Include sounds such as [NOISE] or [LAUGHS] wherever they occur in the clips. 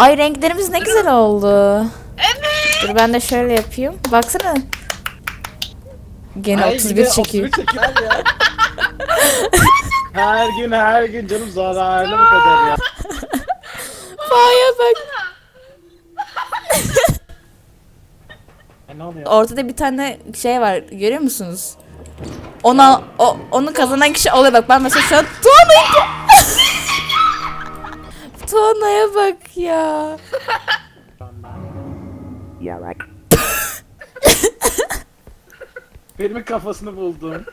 Ay renklerimiz ne güzel oldu. Evet. Dur ben de şöyle yapayım. Baksana. Gene Ay, 31 yine çekiyor. 31 çekiyor ya. [LAUGHS] her gün her gün canım zararlı bu kadar ya. Faya bak. E, ne oluyor? Ortada bir tane şey var. Görüyor musunuz? Ona o onu kazanan kişi oluyor bak. Ben mesela şu an Tuana'yı Tuana'ya bak ya. Benim kafasını buldum.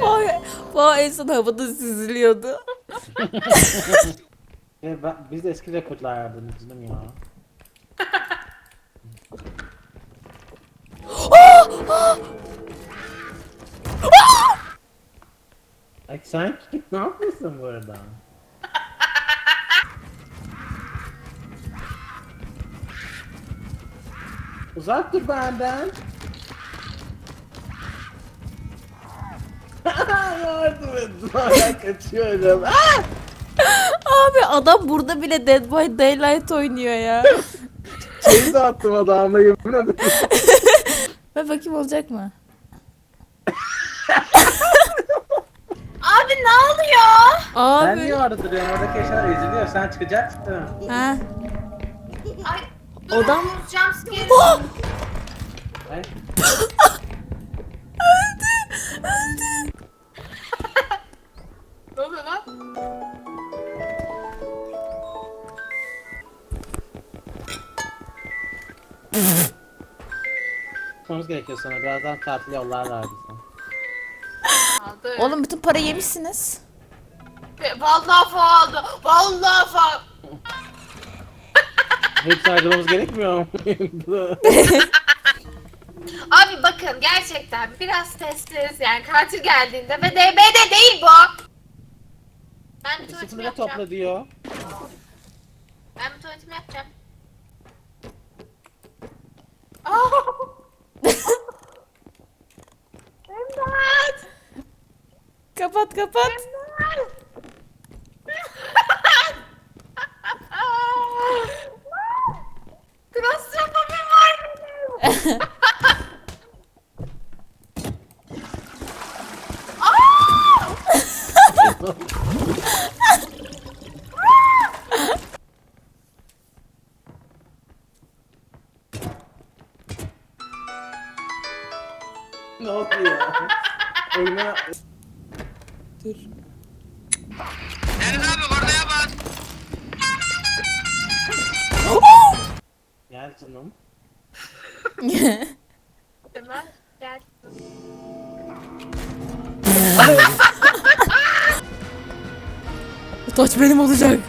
Faya, Faya en son havada süzülüyordu. E, ben, biz de eski rekortlardınız canım ya. Ay sen ne yapıyorsun burada? [LAUGHS] Uzak dur benden. [LAUGHS] Yardım et. Hala kaçıyorum. [LAUGHS] Ah! Abi adam burada bile Dead by Daylight oynuyor ya. Şeyi de attım adamla yemin ederim. Ve bakayım olacak mı? Abi ne Abi. niye orada duruyorsun? Oradaki eşyalar eziliyor. Sen çıkacaksın. Ha. Ay. Dur, Odam- Jumpscare. Ay. [LAUGHS] Ne oluyor lan? Çıkmamız gerekiyor sonra. Birazdan katil yollarlar bizi. Aldı. Oğlum bütün para yemişsiniz. Vallahi faaldı. Vallahi faal. [LAUGHS] Hepsi ayrılmamız gerekmiyor mu? [LAUGHS] Abi bakın gerçekten biraz testleriz yani katil geldiğinde ve DB'de değil bu. Ben bir tuvaletimi Sıfırla yapacağım. topla diyor. Ben bir tuvaletimi yapacağım. Aa! [LAUGHS] İmdat! Kapat kapat. Klostrofobim var ne? Oyuna... Dur. Gel canım. Hemen gel. Bu taç benim olacak.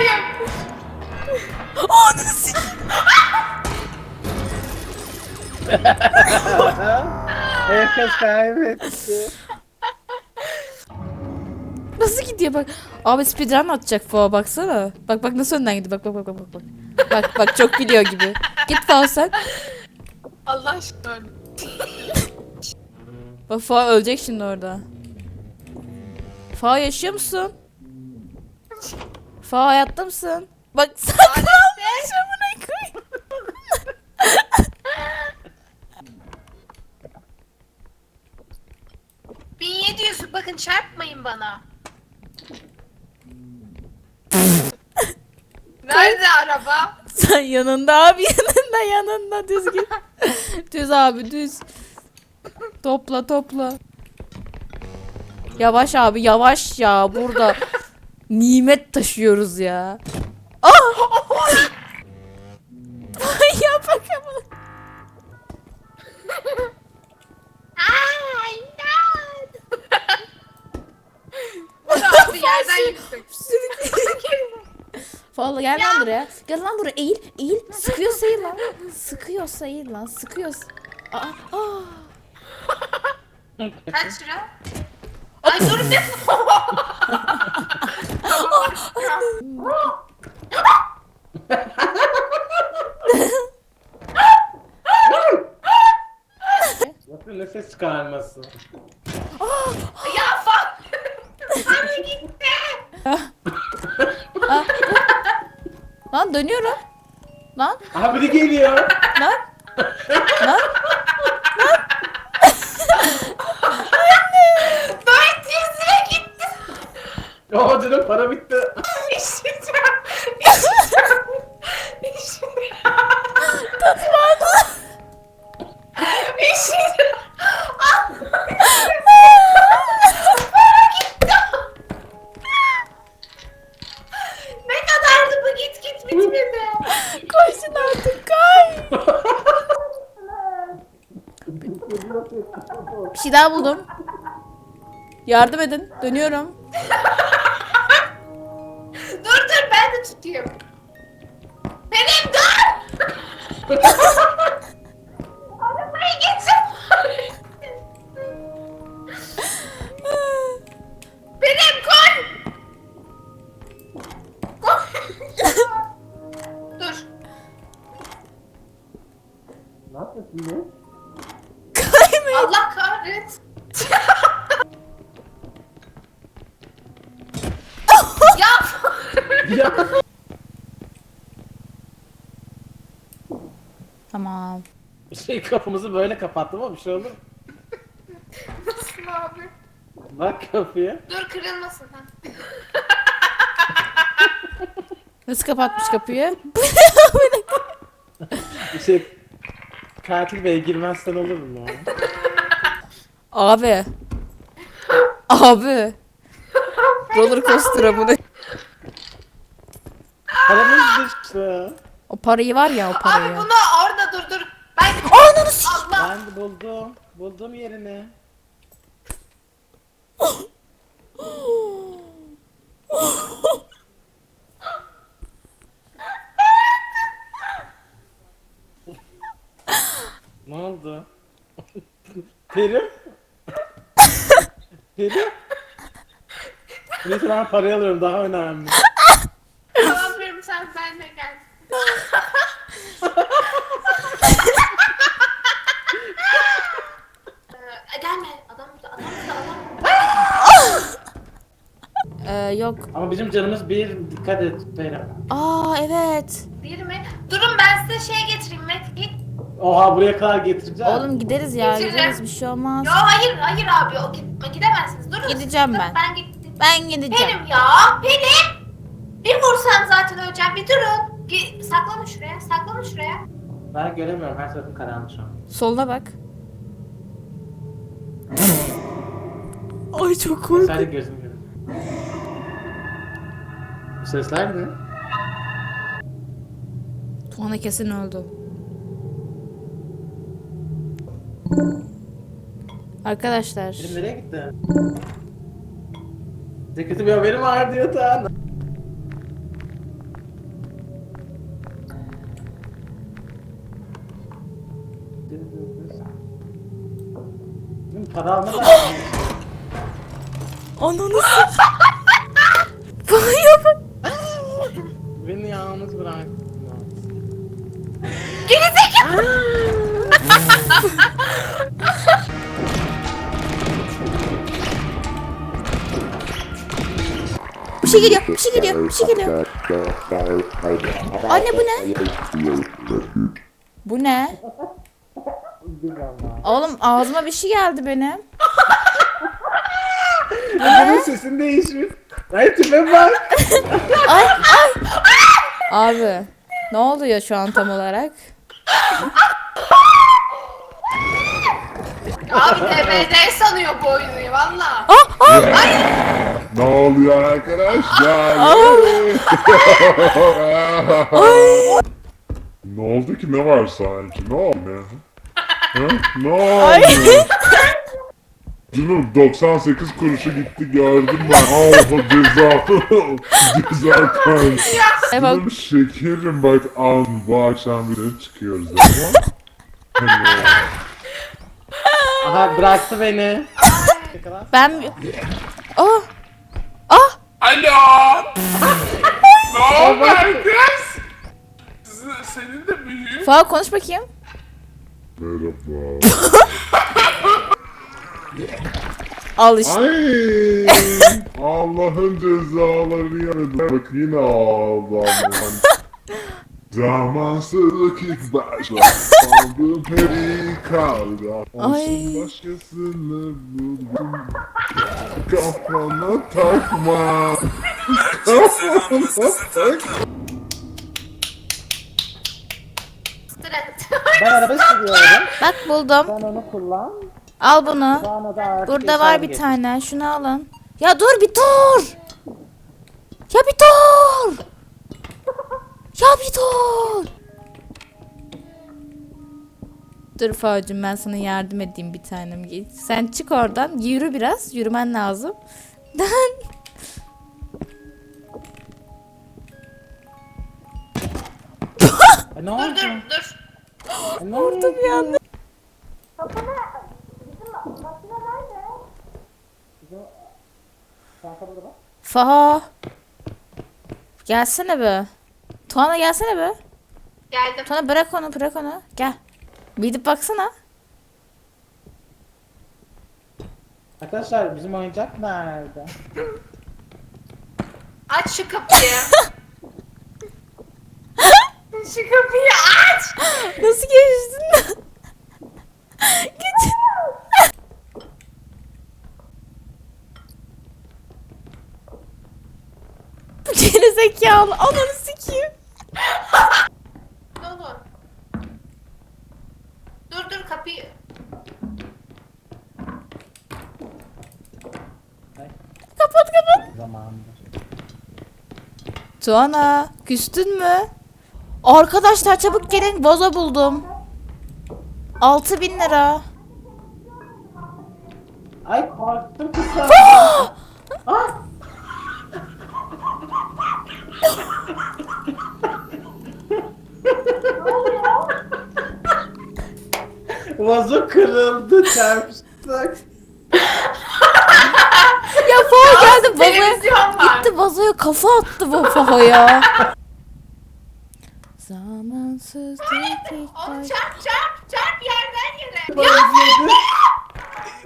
Şunu alayım. [LAUGHS] Ananı sik- Herkes kaybetti. Nasıl gidiyor bak. Abi speedrun atacak Fuğa baksana. Bak bak nasıl önden gidiyor. Bak bak bak bak bak. Bak bak, çok biliyor gibi. Git Fuğa sen. Allah aşkına öyle. Bak Fuğa ölecek şimdi orada. Fuğa yaşıyor musun? Fuğa hayatta mısın? Bak saklanmış amına koyayım. 1700 bakın çarpmayın bana. [LAUGHS] Nerede araba? Sen yanında abi [LAUGHS] yanında yanında düz git. [LAUGHS] düz abi düz. Topla topla. Yavaş abi yavaş ya burada. Nimet taşıyoruz ya. Ah! ya bakalım. Aa, imdat! [LAUGHS] Yerden yüksek. [LAUGHS] Vallahi gel lan buraya. Gel lan buraya eğil eğil. Sıkıyor sayı lan. Sıkıyor sayı lan. Sıkıyor. Aa, aa. Kaç lira? Ay dur ne? [LAUGHS] Nasıl nefes çıkarması? ya fuck. Abi gitti. Lan dönüyorum. Lan Aha biri geliyor. lan. lan. Dört yüz lira gitti. O canım para bitti. [LAUGHS] İşeceğim. İşeceğim. İşeceğim. İşeceğim. Ne kadardı bu git git bitmedi. Koşun artık kay. Bir şey daha buldum. Yardım edin. Dönüyorum. Ne? Allah kahret. [LAUGHS] ya Ya. Tamam. Şey kapımızı böyle kapattım ama bir şey olur mu? nasıl abi? Bak kapıya. Dur kırılmasın ha. Nasıl kapatmış kapıyı? [LAUGHS] [LAUGHS] Bir şey katil bey girmezsen olur mu? [LAUGHS] Abi. Abi. Roller coaster'a bunu. Paramız düştü. O parayı var ya o Abi parayı. bunu orada dur dur. Ben Ananı s- Allah. Ben de buldum. Buldum yerini. [LAUGHS] ne oldu? Peri? Peri? Neyse ben parayı alıyorum daha önemli. Tamam benim sen benimle gel. Ee, gelme adam burada adam burada adam. Ee, yok. Ama bizim canımız bir dikkat et Peri. Aa evet. Bir mi? Durun ben size şey getireyim. Oha buraya kadar getireceğim. Oğlum gideriz ya Getireceğim. gideriz bir şey olmaz. Yo hayır hayır abi o gidemezsiniz. Durun. Gideceğim ben. Ben gittim. Ben gideceğim. Benim ya benim. Bir vursam zaten öleceğim bir durun. Gi- saklanın şuraya saklanın şuraya. Ben göremiyorum her tarafım karanlık şu an. Soluna bak. [LAUGHS] Ay çok Sadece gözüm görüyor. Bu sesler ne? Tuana kesin öldü. Arkadaşlar. Benim nereye gitti? Size kötü bir haberim var diyor. Benim para alma da Ananı [LAUGHS] bak. Beni yalnız bırak. Gerizekalı. Bir şey geliyor, bir şey geliyor, bir şey geliyor. Anne bu ne? Bu ne? Oğlum ağzıma bir şey geldi benim. [LAUGHS] Benim sesin değişmiş. Ay tipe bak. [LAUGHS] Ay ay. Abi ne oluyor şu an tam olarak? Abi DBD sanıyor bu oyunu valla. Ne oluyor arkadaşlar? ne oldu ki? Ne var sanki? Ne oldu? Ha? Ne oldu? Canım 98 kuruşu gitti gördüm ben. Ah ceza. ceza bak Canım şekerim bak an bu akşam bir çıkıyoruz ama. Aha bıraktı beni. Ben... Oh! Alo. [LAUGHS] ne oldu herkes? Senin de büyüğün. Fa konuş bakayım. Merhaba. [LAUGHS] Al işte. Ay Allah'ın cezalarını yemedim. Bak yine ağlamam. [LAUGHS] Zamansızlık ilk başta Sandım peri kavga. Olsun başkasını buldum Kafana takma Kafana takma Ben araba sürüyorum. Bak buldum. Sen onu kullan. Al bunu. Burada var bir geç. tane. Şunu alın. Ya dur bir dur. Ya bir dur. Ya bir dur. Dur Faucum ben sana yardım edeyim bir tanem. Sen çık oradan. Yürü biraz. Yürümen lazım. E, ne dur oldu? dur dur. E, ne oldu? bir anda. Faha. Gelsene be. Tuana gelsene be. Geldim. Tuana bırak onu bırak onu. Gel. Bir gidip baksana. Arkadaşlar bizim oyuncak nerede? [LAUGHS] Aç şu kapıyı. [LAUGHS] şu kapıyı aç. Nasıl geçtin? Geç. Bu geri zekalı. Ananı sikeyim. Tuana küstün mü? Arkadaşlar çabuk gelin vazo buldum. 6000 lira. Ay korktum kızım. ah! [LAUGHS] Vazo kırıldı çarpıştık. Ya Faha geldi vazoya. Televizyon var. Gitti vazoya kafa attı bu Faha'ya. Zamansız ilk Onu baş- çarp çarp çarp yerden yere. Vaziydi.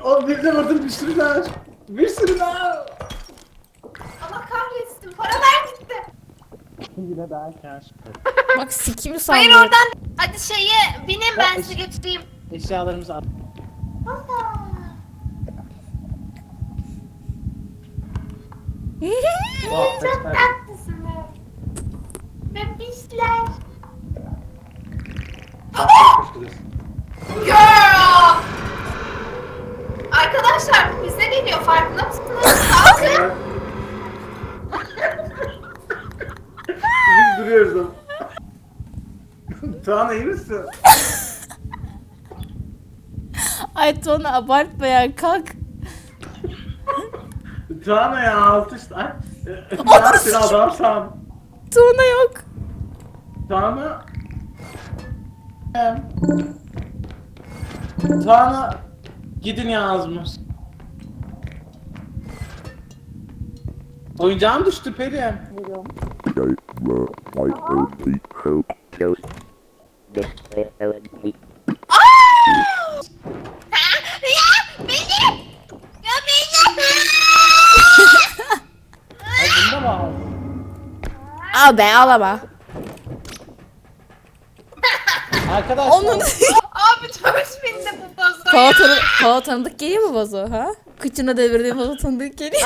O bir de vurdum bir sürü daha. Bir sürü daha. Allah kahretsin. Paralar gitti. Yine daha kaç. Bak sikimi Hayır sandım. oradan. Hadi şeye binin ben sizi götüreyim. Eşyalarımızı at. Allah. Oh, Çok tatlısınız. Bebişler. Girl! Arkadaşlar bu bize geliyor farkında mısınız? Kalkın. Biz duruyoruz ama. Tuğan iyi misin? Ay Tuana abartma ya kalk. Tuğan ya altı işte. Ay. Ben seni adam san. Tuana yok. Tuğan'ı... Tuğan'ı gidin yazmış. Oyuncağım düştü Peri'm. I only hope those misspelled Ha? Ya benim! Ya benim! Ay bunda mı aldın? Al be ağlama. Arkadaşlar. Onun Abi çok bindi bu Faha bozoya. tanı tanıdık geliyor mu vazo ha? Kıçına devirdiğim vazo tanıdık geliyor.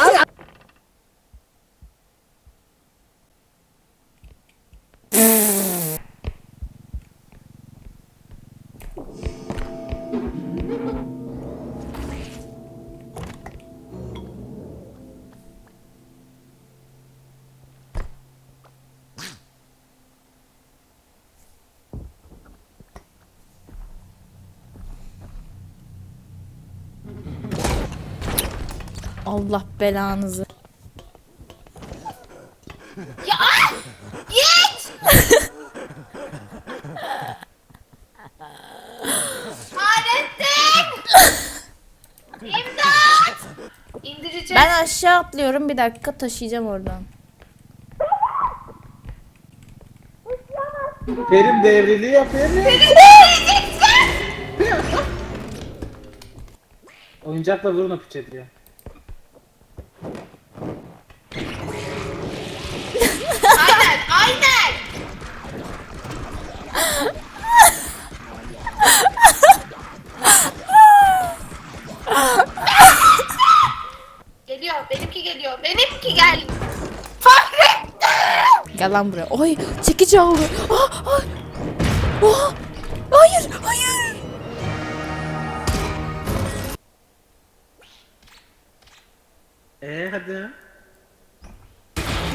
Allah belanızı. Ya! Git! Fahrettin! gideceğiz? Ben aşağı atlıyorum bir dakika taşıyacağım oradan. Perim devriliyor Perim. Oyuncakla vurun o piçe diyor. Gel lan buraya. Oy çekici aldı. Ah, ah. Ah, hayır hayır. Eee hadi.